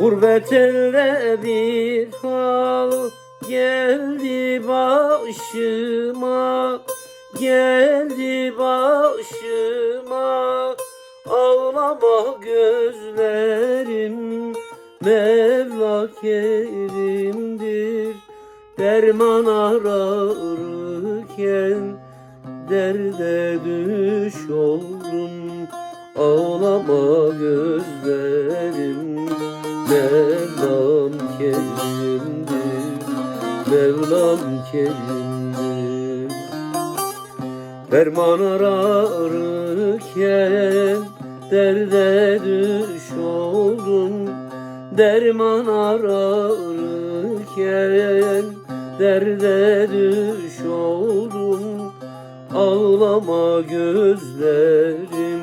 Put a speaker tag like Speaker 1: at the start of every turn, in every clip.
Speaker 1: Gurbet elde bir hal geldi başıma. Geldi başıma. Ağlama gözlerim Mevla kerimdir Derman ararken Derde düş oldum. Ağlama gözlerim Mevlam kerimdir Derman ararken Derde düş oldum Derman ararken Derde düş oldum Ağlama gözlerim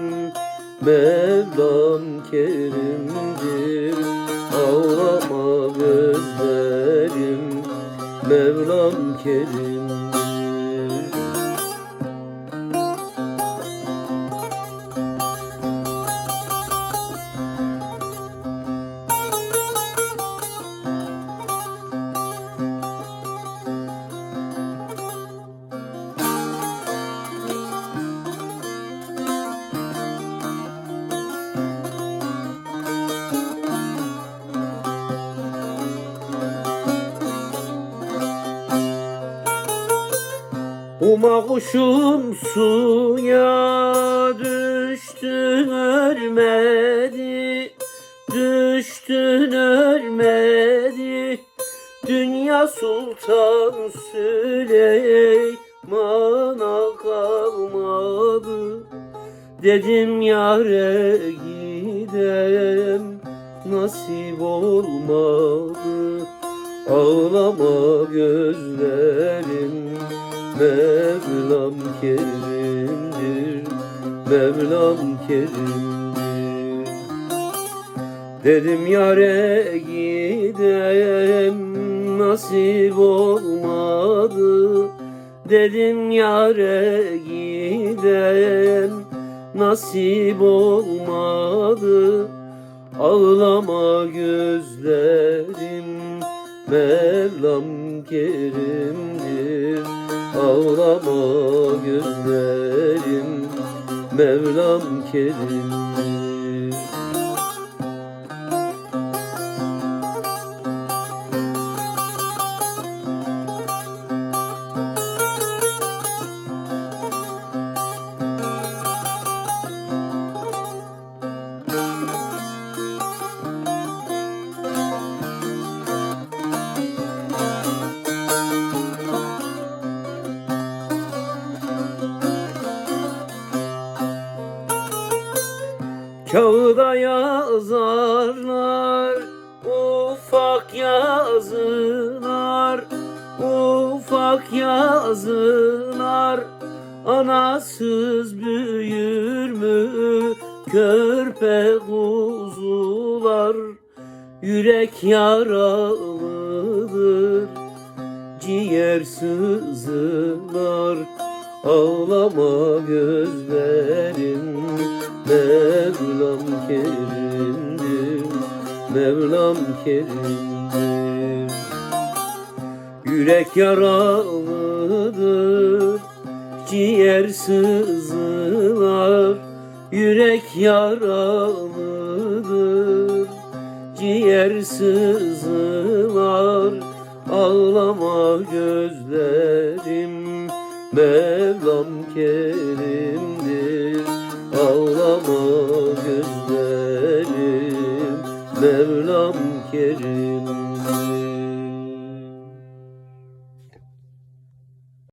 Speaker 1: Mevlam kerimdir. Ağlama Mevlam kerimdir Uma kuşum suya düştün ölmedi. Düştün ölmedi. Dünya Sultan Süleyman'a kalmadı. Dedim yare gidem. Nasip olmadı. Ağlama gözlerim Mevlam kerimdir Mevlam kerimdir. Dedim yare gidem nasip olmadı. Dedim yare gidem nasip olmadı. Ağlama gözlerim Mevlam kerimdir Ağlama gözlerim. Mevlam kerimdir Kağıda yazarlar ufak yazılar ufak yazılar. Anasız büyür mü körpe kuzular? Yürek yaralıdır ciğer sızlar ağlama gözlerim Mevlam kerimdir Mevlam kerimdir. Yürek yaralıdır Ciğer sızlar Yürek yaralıdır Ciğer sızlar Ağlama gözlerim Mevlam kerimdir Ağlama gözlerim. Mevlam kerimdir